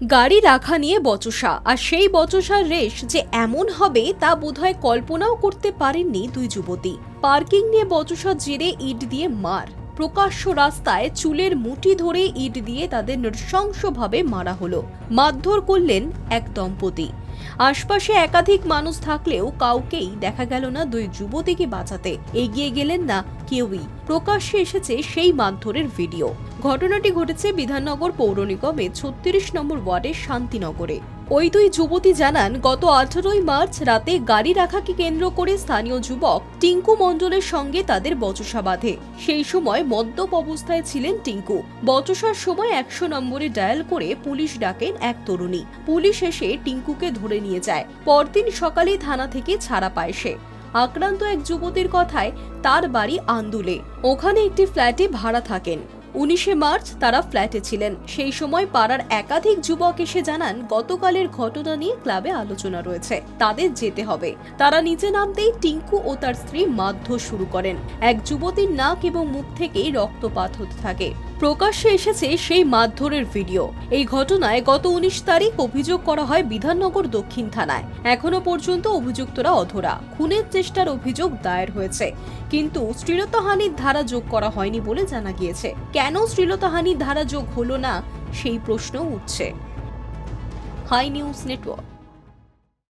গাড়ি রাখা নিয়ে বচসা, আর সেই বচসার রেশ যে এমন হবে তা বোধহয় কল্পনাও করতে পারেননি দুই যুবতী। পার্কিং নিয়ে বচসার জেরে ইট দিয়ে মার, প্রকাশ্য রাস্তায় চুলের মুঠি ধরে ইট দিয়ে তাদের নৃশংসভাবে মারা হলো। মারধর করলেন এক দম্পতি। আশপাশে একাধিক মানুষ থাকলেও কাউকেই দেখা গেল না দুই যুবতীকে বাঁচাতে। এগিয়ে গেলেন না কেউই। প্রকাশ্যে এসেছে সেই মারধরের ভিডিও। ঘটনাটি ঘটেছে বিধাননগর পৌর নিগমের ছত্রিশ নম্বর ওয়ার্ডের শান্তিনগরে। ওই দুই যুবতী জানান, গত আঠারোই মার্চ রাতে গাড়ি রাখাকে কেন্দ্র করে স্থানীয় যুবক টিঙ্কু মণ্ডলের সঙ্গে তাদের বচসা বাঁধে। সেই সময় মদ্যপ অবস্থায় ছিলেন টিঙ্কু। বচসার সময় একশো নম্বরে ডায়াল করে পুলিশ ডাকেন এক তরুণী। পুলিশ এসে টিঙ্কুকে ধরে নিয়ে যায়। পরদিন সকালে থানা থেকে ছাড়া পায় সে। আক্রান্ত এক যুবতীর কথায়, তার বাড়ি আন্দুলে। ওখানে একটি ফ্ল্যাটে ভাড়া থাকেন। উনিশে মার্চ তারা ফ্ল্যাটে ছিলেন। সেই সময় পাড়ার একাধিক যুবক এসে জানান, গতকালের ঘটনা নিয়ে ক্লাবে আলোচনা রয়েছে। তাদের যেতে হবে। তারা নিচে নামতেই টিঙ্কু ও তার স্ত্রী মাধ্য শুরু করেন। এক যুবতীর নাক এবং মুখ থেকে রক্তপাত হতে থাকে। প্রকাশ্যে এসেছে সেই মারধরের ভিডিও। এই ঘটনায় গত উনিশ তারিখ অভিযোগ করা হয় বিধাননগর দক্ষিণ থানায়। এখনও পর্যন্ত অভিযুক্তরা অধরা। খুনের চেষ্টার অভিযোগ দায়ের হয়েছে। কিন্তু শ্লীলতাহানির ধারা যোগ করা হয়নি বলে জানা গিয়েছে। কেন শ্লীলতাহানির ধারা যোগ হলো না, সেই প্রশ্ন উঠছে। High news network.